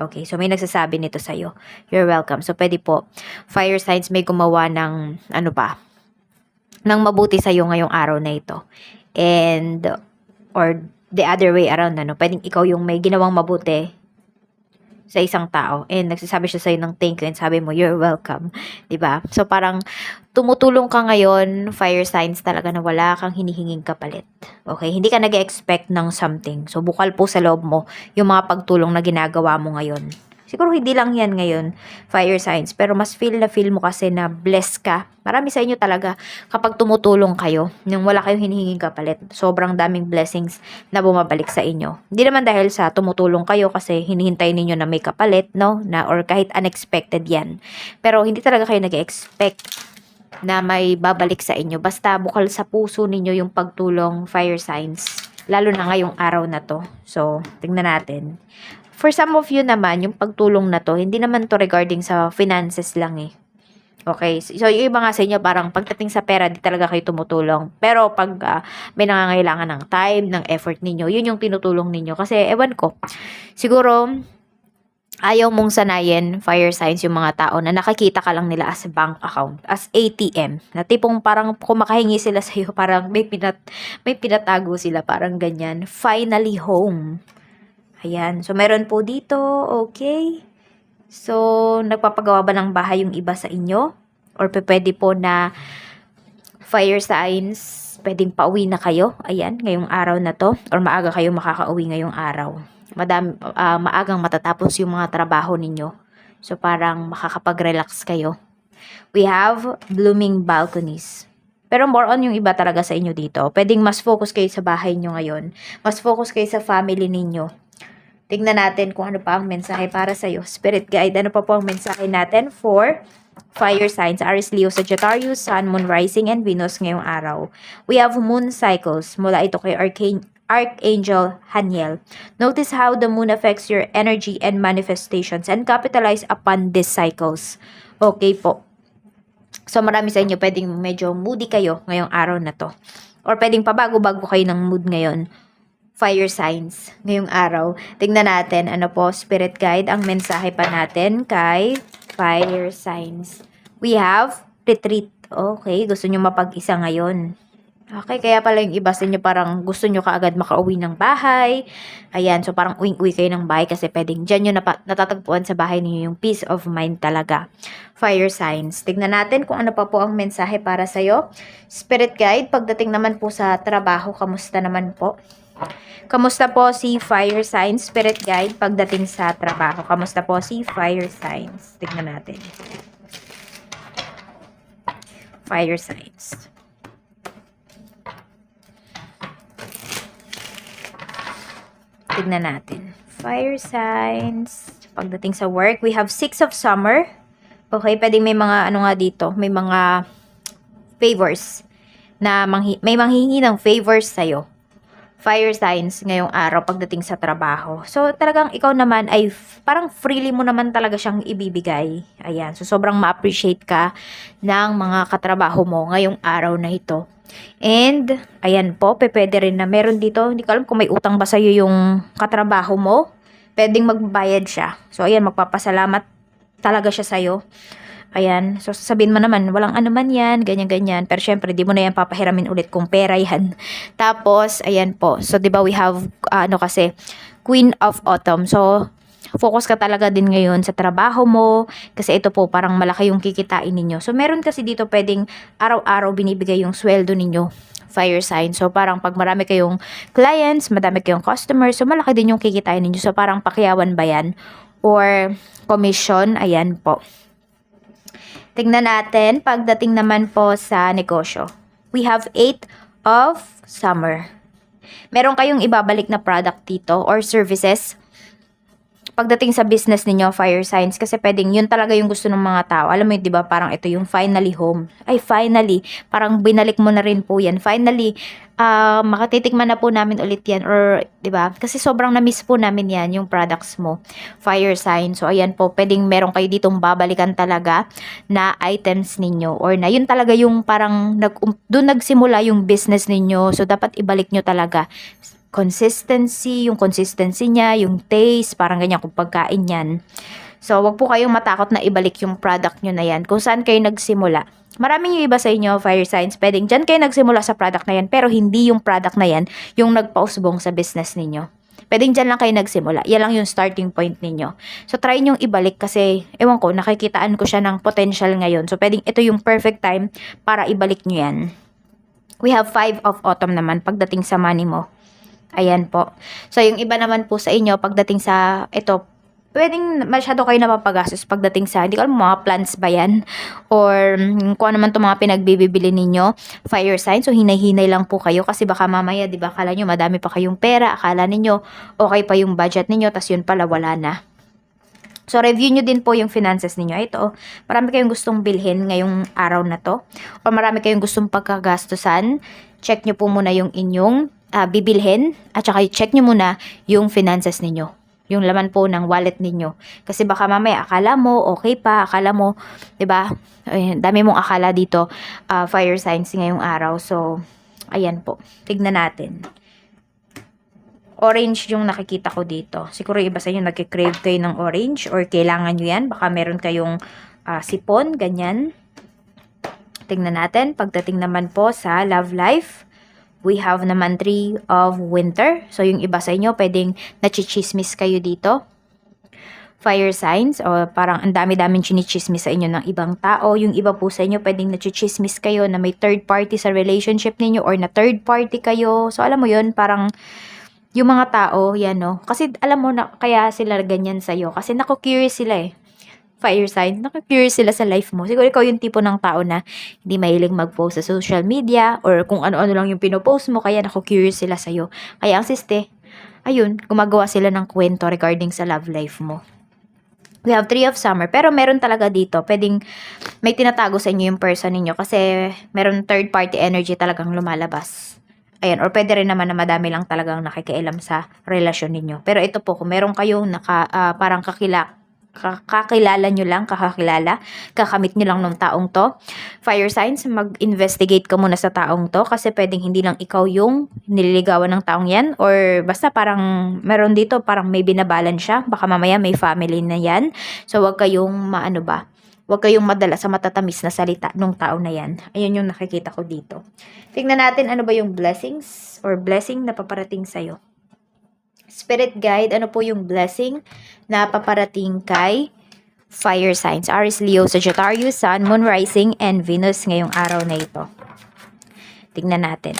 Okay, so may nagsasabi nito sa'yo. You're welcome. So, pwede po, fire signs may gumawa ng, ano pa, ng mabuti sa'yo ngayong araw na ito. And, or the other way around, ano, pwedeng ikaw yung may ginawang mabuti sa isang tao and nagsasabi siya sa'yo ng thank you and sabi mo, you're welcome. ba So, parang tumutulong ka ngayon, fire signs talaga na wala kang hinihinging kapalit. Okay? Hindi ka nag expect ng something. So, bukal po sa loob mo yung mga pagtulong na ginagawa mo ngayon. Siguro hindi lang yan ngayon, fire signs. Pero mas feel na feel mo kasi na blessed ka. Marami sa inyo talaga kapag tumutulong kayo, nang wala kayong hinihinging kapalit. Sobrang daming blessings na bumabalik sa inyo. Hindi naman dahil sa tumutulong kayo kasi hinihintay ninyo na may kapalit, no? Na, or kahit unexpected yan. Pero hindi talaga kayo nag-expect na may babalik sa inyo. Basta bukal sa puso ninyo yung pagtulong fire signs. Lalo na ngayong araw na to. So, tingnan natin. For some of you naman, yung pagtulong na to, hindi naman to regarding sa finances lang eh. Okay, so yung iba nga sa inyo, parang pagdating sa pera, di talaga kayo tumutulong. Pero pag ah, may nangangailangan ng time, ng effort ninyo, yun yung tinutulong ninyo. Kasi, ewan ko, siguro, ayaw mong sanayin fire signs yung mga tao na nakakita ka lang nila as bank account, as ATM. Na tipong parang kumakahingi sila sa iyo, parang may, pinat, may pinatago sila, parang ganyan. Finally home. Ayan. So, meron po dito. Okay. So, nagpapagawa ba ng bahay yung iba sa inyo? Or pwede po na fire signs, pwedeng pauwi na kayo. Ayan, ngayong araw na to. Or maaga kayo makakauwi ngayong araw. Madami, ah, maagang matatapos yung mga trabaho ninyo. So, parang makakapag-relax kayo. We have blooming balconies. Pero more on yung iba talaga sa inyo dito. Pwedeng mas focus kayo sa bahay nyo ngayon. Mas focus kayo sa family ninyo. Tingnan natin kung ano pa ang mensahe para sa iyo. Spirit guide, ano pa po ang mensahe natin for fire signs, Aries, Leo, Sagittarius, Sun, Moon, Rising, and Venus ngayong araw. We have moon cycles mula ito kay Arcane, Archangel Haniel. Notice how the moon affects your energy and manifestations and capitalize upon these cycles. Okay po. So marami sa inyo pwedeng medyo moody kayo ngayong araw na to. Or pwedeng pabago-bago kayo ng mood ngayon fire signs ngayong araw. Tingnan natin ano po, spirit guide, ang mensahe pa natin kay fire signs. We have retreat. Okay, gusto nyo mapag-isa ngayon. Okay, kaya pala yung iba sa inyo parang gusto nyo kaagad makauwi ng bahay. Ayan, so parang uwing-uwi kayo ng bahay kasi pwedeng dyan nyo napa- natatagpuan sa bahay niyo yung peace of mind talaga. Fire signs. Tignan natin kung ano pa po ang mensahe para sa'yo. Spirit guide, pagdating naman po sa trabaho, kamusta naman po? Kamusta po si Fire Signs Spirit Guide pagdating sa trabaho? Kamusta po si Fire Signs? Tignan natin. Fire Signs. Tignan natin. Fire Signs. Pagdating sa work, we have Six of Summer. Okay, pwedeng may mga ano nga dito, may mga favors na manghi- may manghingi ng favors sa'yo fire signs ngayong araw pagdating sa trabaho. So, talagang ikaw naman ay parang freely mo naman talaga siyang ibibigay. Ayan. So, sobrang ma-appreciate ka ng mga katrabaho mo ngayong araw na ito. And, ayan po, pwede rin na meron dito, hindi ko alam kung may utang ba sa'yo yung katrabaho mo. Pwedeng magbayad siya. So, ayan, magpapasalamat talaga siya sa'yo. Ayan. So, sasabihin mo naman, walang ano man yan, ganyan-ganyan. Pero, syempre, di mo na yan papahiramin ulit kung pera yan. Tapos, ayan po. So, di ba we have, ah, ano kasi, Queen of Autumn. So, focus ka talaga din ngayon sa trabaho mo. Kasi ito po, parang malaki yung kikitain ninyo. So, meron kasi dito pwedeng araw-araw binibigay yung sweldo ninyo fire sign. So, parang pag marami kayong clients, madami kayong customers, so malaki din yung kikitain ninyo. So, parang pakiyawan ba yan? Or commission, ayan po. Tingnan natin, pagdating naman po sa negosyo. We have 8 of summer. Meron kayong ibabalik na product dito or services pagdating sa business ninyo, fire signs, kasi pwedeng yun talaga yung gusto ng mga tao. Alam mo yun, di ba, parang ito yung finally home. Ay, finally, parang binalik mo na rin po yan. Finally, ah makatitikman na po namin ulit yan or 'di ba? Kasi sobrang na-miss po namin yan yung products mo. Fire sign. So ayan po, pwedeng meron kayo ditong babalikan talaga na items ninyo or na yun talaga yung parang nag doon nagsimula yung business ninyo. So dapat ibalik nyo talaga consistency, yung consistency niya, yung taste, parang ganyan kung pagkain yan. So, wag po kayong matakot na ibalik yung product nyo na yan kung saan kayo nagsimula. Maraming yung iba sa inyo, fire signs, pwedeng dyan kayo nagsimula sa product na yan, pero hindi yung product na yan yung nagpausbong sa business ninyo. Pwedeng dyan lang kayo nagsimula. Yan lang yung starting point ninyo. So, try nyong ibalik kasi, ewan ko, nakikitaan ko siya ng potential ngayon. So, pwedeng ito yung perfect time para ibalik nyo yan. We have five of autumn naman pagdating sa money mo. Ayan po. So, yung iba naman po sa inyo, pagdating sa, ito, pwedeng masyado kayo napapagastos pagdating sa, hindi ko alam, mga plants ba yan? Or mm, kung ano man itong mga pinagbibili ninyo, fire sign. So, hinay-hinay lang po kayo kasi baka mamaya, di ba, akala nyo madami pa kayong pera, akala ninyo okay pa yung budget ninyo, tas yun pala wala na. So, review nyo din po yung finances ninyo. Ito, marami kayong gustong bilhin ngayong araw na to. O marami kayong gustong pagkagastusan. Check nyo po muna yung inyong ah, bibilhin. At saka check nyo muna yung finances ninyo. Yung laman po ng wallet ninyo. Kasi baka mamaya akala mo okay pa, akala mo, 'di ba? Dami mong akala dito ah, fire signs ngayong araw. So, ayan po. Tignan natin. Orange yung nakikita ko dito. Siguro iba sa inyo nagki-crave kayo ng orange or kailangan nyo yan. Baka meron kayong ah, sipon, ganyan. Tingnan natin. Pagdating naman po sa love life, we have naman three of winter. So, yung iba sa inyo, pwedeng nachichismis kayo dito. Fire signs, o parang ang dami-daming chinichismis sa inyo ng ibang tao. Yung iba po sa inyo, pwedeng nachichismis kayo na may third party sa relationship ninyo or na third party kayo. So, alam mo yun, parang yung mga tao, yan no. Kasi alam mo na, kaya sila ganyan sa'yo. Kasi naku-curious sila eh fire sign, naku-curious sila sa life mo. Siguro ikaw yung tipo ng tao na hindi mahilig mag-post sa social media or kung ano-ano lang yung pinopost mo, kaya naku-curious sila sa'yo. Kaya ang siste, ayun, gumagawa sila ng kwento regarding sa love life mo. We have three of summer. Pero meron talaga dito. Pwedeng may tinatago sa inyo yung person ninyo. Kasi meron third party energy talagang lumalabas. Ayan. Or pwede rin naman na madami lang talagang nakikialam sa relasyon ninyo. Pero ito po, kung meron kayong naka, ah, parang kakila, ka- kakilala nyo lang, kakakilala, kakamit nyo lang ng taong to. Fire signs, mag-investigate ka muna sa taong to kasi pwedeng hindi lang ikaw yung nililigawan ng taong yan or basta parang meron dito parang may binabalan siya. Baka mamaya may family na yan. So, wag kayong maano ba, Huwag kayong madala sa matatamis na salita nung tao na yan. Ayun yung nakikita ko dito. Tingnan natin ano ba yung blessings or blessing na paparating sa'yo. Spirit guide, ano po yung blessing na paparating kay fire signs? Aries, Leo, Sagittarius, Sun, Moon, Rising, and Venus ngayong araw na ito. Tingnan natin.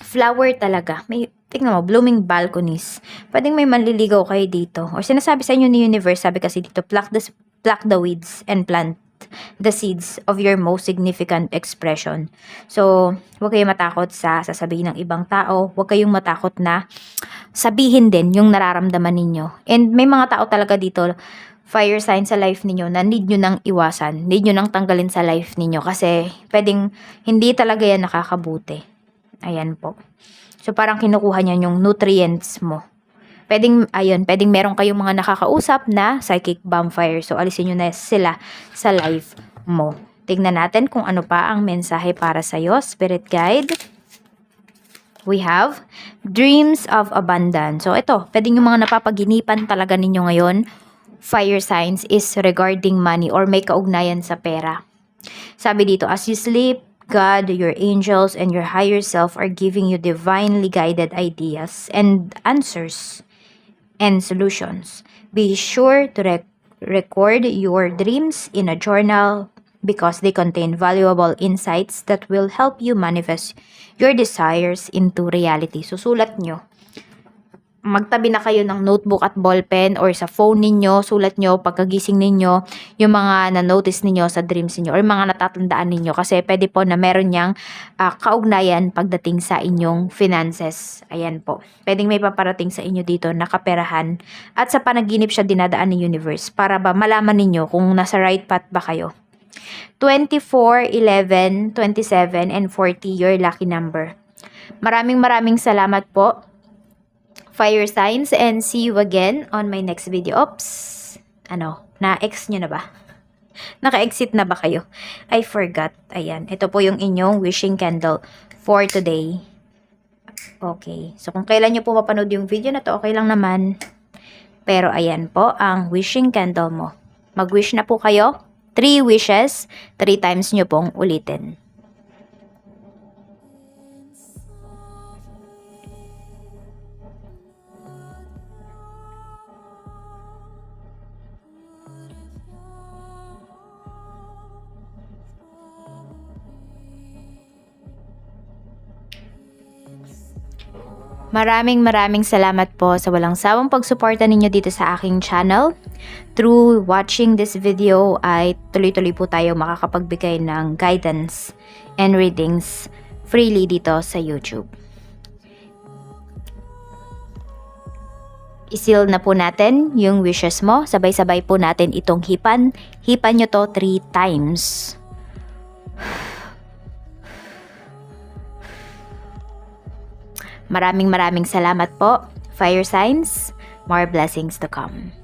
Flower talaga. May, tingnan mo, blooming balconies. Pwedeng may manliligaw kayo dito. Or sinasabi sa inyo ni universe, sabi kasi dito, pluck the, pluck the weeds and plant the seeds of your most significant expression. So, huwag kayong matakot sa sasabihin ng ibang tao. Huwag kayong matakot na sabihin din yung nararamdaman ninyo. And may mga tao talaga dito, fire sign sa life ninyo na need nyo nang iwasan. Need nyo nang tanggalin sa life ninyo kasi pwedeng hindi talaga yan nakakabuti. Ayan po. So, parang kinukuha niya yung nutrients mo. Pwedeng, ayun, pwedeng meron kayong mga nakakausap na psychic vampire. So, alisin nyo na sila sa life mo. Tingnan natin kung ano pa ang mensahe para sa'yo, Spirit Guide. We have dreams of abundance. So, ito, pwedeng yung mga napapaginipan talaga ninyo ngayon, fire signs, is regarding money or may kaugnayan sa pera. Sabi dito, as you sleep, God, your angels, and your higher self are giving you divinely guided ideas and answers and solutions. Be sure to rec- record your dreams in a journal because they contain valuable insights that will help you manifest your desires into reality. Susulat nyo magtabi na kayo ng notebook at ballpen or sa phone ninyo, sulat nyo pagkagising ninyo yung mga na-notice ninyo sa dreams ninyo or mga natatandaan ninyo kasi pwede po na meron niyang ah, kaugnayan pagdating sa inyong finances. Ayan po. Pwedeng may paparating sa inyo dito na kaperahan at sa panaginip siya dinadaan ng universe para ba malaman ninyo kung nasa right path ba kayo. 24, 11, 27, and 40 your lucky number. Maraming maraming salamat po fire signs and see you again on my next video. Oops! Ano? Na-ex nyo na ba? Naka-exit na ba kayo? I forgot. Ayan. Ito po yung inyong wishing candle for today. Okay. So, kung kailan nyo po mapanood yung video na to, okay lang naman. Pero, ayan po ang wishing candle mo. Mag-wish na po kayo. Three wishes. Three times nyo pong ulitin. Maraming maraming salamat po sa walang sawang pagsuporta ninyo dito sa aking channel. Through watching this video ay tuloy-tuloy po tayo makakapagbigay ng guidance and readings freely dito sa YouTube. Isil na po natin yung wishes mo. Sabay-sabay po natin itong hipan. Hipan nyo to 3 times. Maraming maraming salamat po. Fire signs, more blessings to come.